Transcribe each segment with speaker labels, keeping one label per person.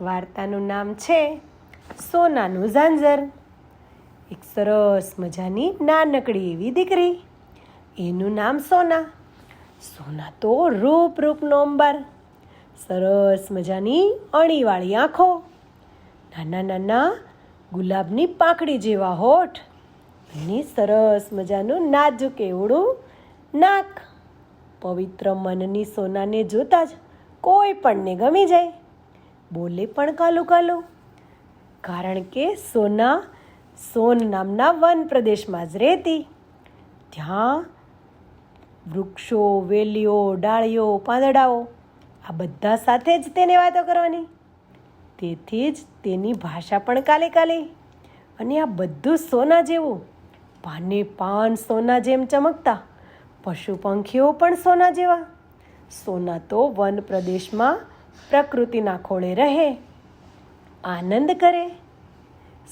Speaker 1: વાર્તાનું નામ છે સોનાનું ઝાંઝર. એક સરસ મજાની નાનકડી એવી દીકરી. એનું નામ સોના. સોના તો રૂપ રૂપનો અંબાર. સરસ મજાની અણીવાળી આંખો. નાના નાના ગુલાબની પાંખડી જેવા હોઠ. અને સરસ મજાનું નાજુક એવડું નાક. પવિત્ર મનની સોનાને જોતા જ કોઈ પણને ગમી જાય. બોલે પણ કાલું કાલું. કારણ કે સોના, સોન નામના વન પ્રદેશમાં જ રહેતી. ત્યાં વૃક્ષો, વેલીઓ, ડાળીઓ, પાંદડાઓ, આ બધા સાથે જ તેને વાતો કરવાની. તેથી જ તેની ભાષા પણ કાલે કાલે. અને આ બધું સોના જેવું. પાને પાન સોના જેમ ચમકતા. પશુ પંખીઓ પણ સોના જેવા. સોના તો વન પ્રદેશમાં પ્રકૃતિના ખોળે રહે, આનંદ કરે,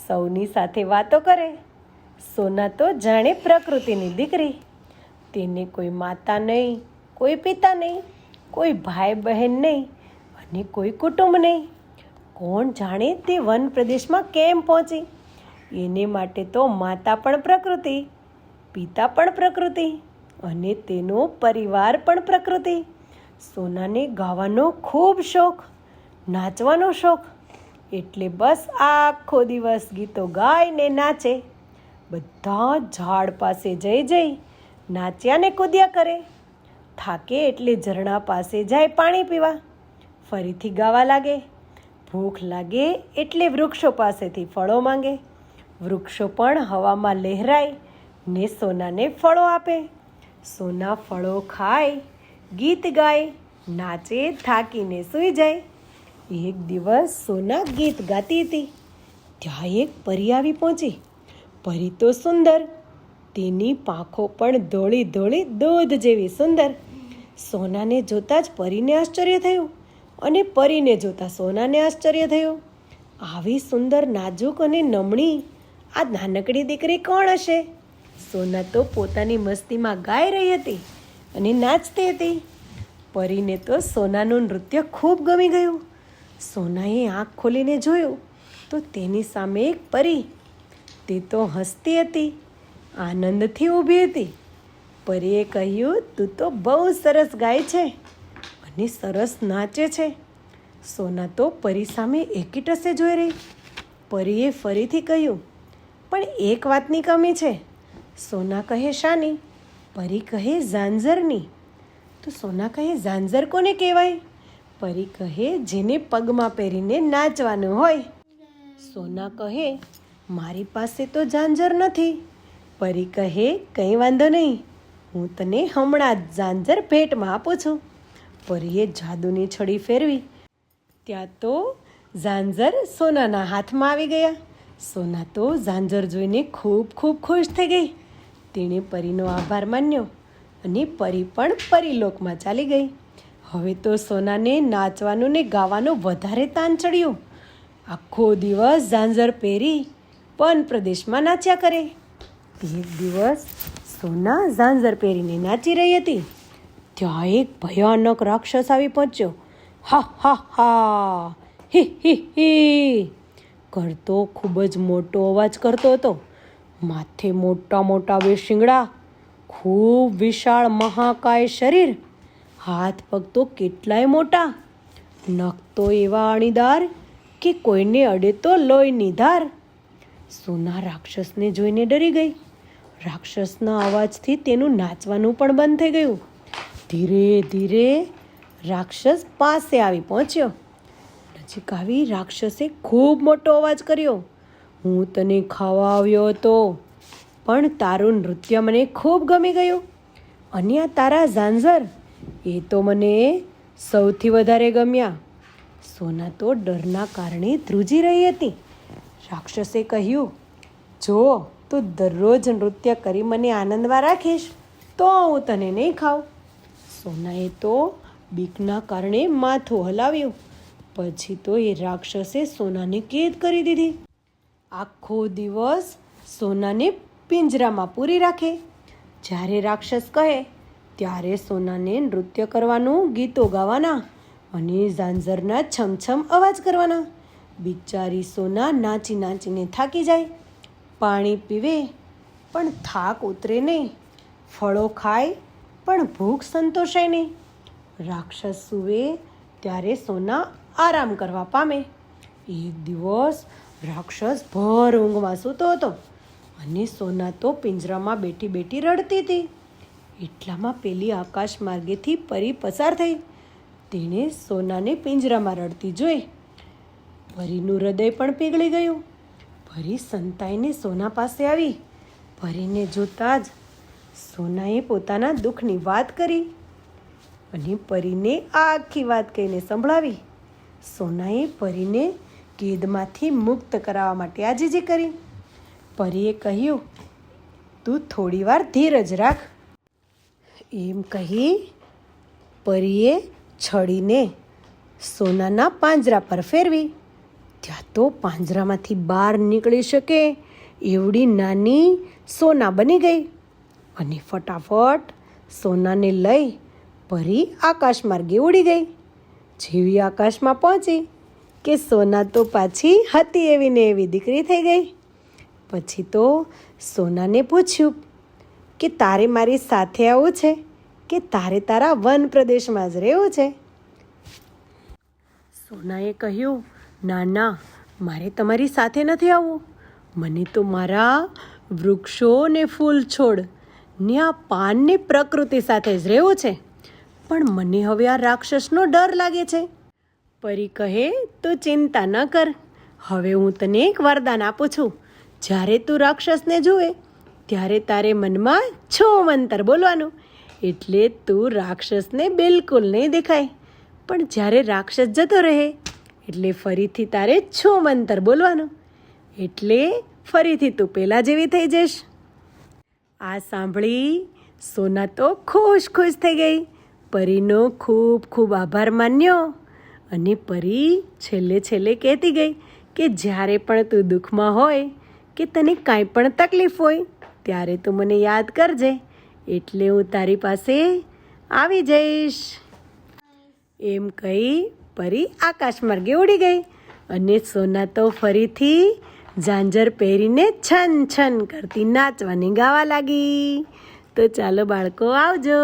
Speaker 1: સૌની સાથે વાતો કરે. સોના તો જાણે પ્રકૃતિની દીકરી, તેને કોઈ માતા નહીં, કોઈ પિતા નહીં, કોઈ ભાઈ બહેન નહીં અને કોઈ કુટુંબ નહીં. કોણ જાણે તે વન પ્રદેશમાં કેમ પહોંચી? એને માટે તો માતા પણ પ્રકૃતિ, પિતા પણ પ્રકૃતિ અને તેનો પરિવાર પણ પ્રકૃતિ. સોનાને ગાવાનો ખૂબ શોખ, નાચવાનો શોખ. એટલે બસ આખો દિવસ ગીતો ગાઈને નાચે. બધા ઝાડ પાસે જઈ જઈ નાચ્યા ને કૂદ્યા કરે. થાકે એટલે ઝરણા પાસે જાય પાણી પીવા. ફરીથી ગાવા લાગે. ભૂખ લાગે એટલે વૃક્ષો પાસેથી ફળો માંગે. વૃક્ષો પણ હવામાં લહેરાય ને સોનાને ફળો આપે. સોના ફળો ખાય ગીત ગાય, નાચે, થાકીને સૂઈ જાય. એક દિવસ સોના ગીત ગાતી હતી. ત્યાં એક પરી આવી પહોંચી. પરી તો સુંદર, તેની પાંખો પણ ધોળી ધોળી દૂધ જેવી સુંદર. સોનાને જોતાં જ પરીને આશ્ચર્ય થયું અને પરીને જોતાં સોનાને આશ્ચર્ય થયું. આવી સુંદર, નાજુક અને નમણી આ નાનકડી દીકરી કોણ હશે? સોના તો પોતાની મસ્તીમાં ગાઈ રહી હતી. અને નાચતી હતી. પરીને તો સોનાનું નૃત્ય ખૂબ ગમી ગયું. સોનાએ આંખ ખોલીને જોયું તો તેની સામે એક પરી. તે તો હસતી હતી, આનંદથી ઊભી હતી. પરીએ કહ્યું, તું તો બહુ સરસ ગાય છે અને સરસ નાચે છે. સોના તો પરી સામે એકીટસે જોઈ રહી. પરીએ ફરીથી કહ્યું, પણ એક વાતની કમી છે. સોના કહે, શાની? પરી કહે ઝાંઝરની. તો સોના કહે, ઝાંઝર કોને કહેવાય? પરી કહે, જેને પગમાં પહેરીને નાચવાનું હોય. સોના કહે, મારી પાસે તો ઝાંઝર નથી. પરી કહે, કંઈ વાંધો નહીં. હું તને હમણાં જ ઝાંઝર ભેટમાં આપું છું. પરીએ જાદુની છડી ફેરવી. ત્યાં તો ઝાંઝર સોનાના હાથમાં આવી ગયા. સોના તો ઝાંઝર જોઈને ખૂબ ખૂબ ખુશ થઈ ગઈ. તેણે પરીનો આભાર માન્યો અને પરી પણ પરીલોકમાં ચાલી ગઈ. હવે તો સોનાને નાચવાનું ને ગાવાનું વધારે તાન ચડ્યું. આખો દિવસ ઝાંઝર પહેરી પણ પ્રદેશમાં નાચ્યા કરે. એક દિવસ સોના ઝાંઝર પહેરીને નાચી રહી હતી. ત્યાં એક ભયાનક રાક્ષસ આવી પહોંચ્યો. હા હા હા, હી હી હી. કરતો ખૂબ જ મોટો અવાજ કરતો હતો. માથે મોટા મોટા બે શિંગડા, ખૂબ વિશાળ મહાકાય શરીર, હાથ પગ તો કેટલાય મોટા, નખ તો એવા અણીદાર કે કોઈને અડે તો લોહીની ધાર સોના રાક્ષસને જોઈને ડરી ગઈ. રાક્ષસના અવાજથી તેનું નાચવાનું પણ બંધ થઈ ગયું. ધીરે ધીરે રાક્ષસ પાસે આવી પહોંચ્યો. નજીક આવી રાક્ષસે ખૂબ મોટો અવાજ કર્યો. હું તને ખાવા આવ્યો હતો, પણ તારું નૃત્ય મને ખૂબ ગમી ગયું. અને આ તારા ઝાંઝર, એ તો મને સૌથી વધારે ગમ્યા. સોના તો ડરના કારણે ધ્રુજી રહી હતી. રાક્ષસે કહ્યું, જો તું દરરોજ નૃત્ય કરી મને આનંદમાં રાખીશ, તો હું તને નહીં ખાઉં. સોનાએ તો બીકના કારણે માથું હલાવ્યું. પછી તો એ રાક્ષસે સોનાને કેદ કરી દીધી. આખો દિવસ સોનાને પિંજરામાં પૂરી રાખે. જ્યારે રાક્ષસ કહે, ત્યારે સોનાને નૃત્ય કરવાનું, ગીતો ગાવાના અને ઝાંઝરના છમછમ અવાજ કરવાના. બિચારી સોના નાચી નાચીને થાકી જાય. પાણી પીવે, પણ થાક ઉતરે નહીં. ફળો ખાય, પણ ભૂખ સંતોષાય નહીં. રાક્ષસ સૂવે, ત્યારે સોના આરામ કરવા પામે. એક દિવસ રાક્ષસ ભર ઊંઘમાં સૂતો હતો અને સોના તો પિંજરામાં બેઠી બેઠી રડતી હતી. એટલામાં પેલી આકાશ માર્ગેથી પરી પસાર થઈ. તેણે સોનાને પિંજરામાં રડતી જોઈ. પરીનું હૃદય પણ પીગળી ગયું. પરી સંતાઈને સોના પાસે આવી. પરીને જોતા જ સોનાએ પોતાના દુઃખની વાત કરી અને પરીને આખી વાત કહીને સંભળાવી. સોનાએ પરીને કેદમાંથી મુક્ત કરાવવા માટે આજીજી કરી? પરીએ કહ્યું, તું થોડી વાર ધીરજ રાખ. એમ કહી પરીએ છડીને સોનાના પાંજરા પર ફેરવી. ત્યાં તો પાંજરામાંથી બહાર નીકળી શકે એવડી નાની સોના બની ગઈ અને ફટાફટ સોનાને લઈ પરી આકાશ માર્ગે ઉડી ગઈ. જેવી આકાશમાં પહોંચી કે સોના તો પાછી હતી એવી ને એવી દીકરી થઈ ગઈ? પછી તો સોનાને પૂછ્યું કે તારે મારી સાથે આવવું છે કે તારે તારા વન પ્રદેશમાં જ રહેવું છે? સોનાએ કહ્યું, ના ના, મારે તમારી સાથે નથી આવવું મને તો મારા વૃક્ષો ને ફૂલ છોડ ને આ પાનની પ્રકૃતિ સાથે જ રહેવું છે. પણ મને હવે આ રાક્ષસનો ડર લાગે છે. પરી કહે, તું ચિંતા ન કર. હવે હું તને એક વરદાન આપું છું. જ્યારે તું રાક્ષસને જુએ, ત્યારે તારે મનમાં છો મંતર બોલવાનું. એટલે તું રાક્ષસને બિલકુલ નહીં દેખાય. પણ જ્યારે રાક્ષસ જતો રહે, એટલે ફરીથી તારે છો મંતર બોલવાનું. એટલે ફરીથી તું પહેલાં જેવી થઈ જઈશ. આ સાંભળી સોના તો ખુશ ખુશ થઈ ગઈ. પરીનો ખૂબ ખૂબ આભાર માન્યો. અને પરી છેલ્લે છેલ્લે કહેતી ગઈ કે જ્યારે પણ તું દુઃખમાં હોય કે તને કાંઈ પણ તકલીફ હોય, ત્યારે તું મને યાદ કરજે. એટલે હું તારી પાસે આવી જઈશ. એમ કહી પરી આકાશ માર્ગે ઉડી ગઈ અને સોના તો ફરીથી ઝાંઝર પહેરીને છન છન કરતી નાચવાની ગાવા લાગી. તો ચાલો બાળકો આવજો.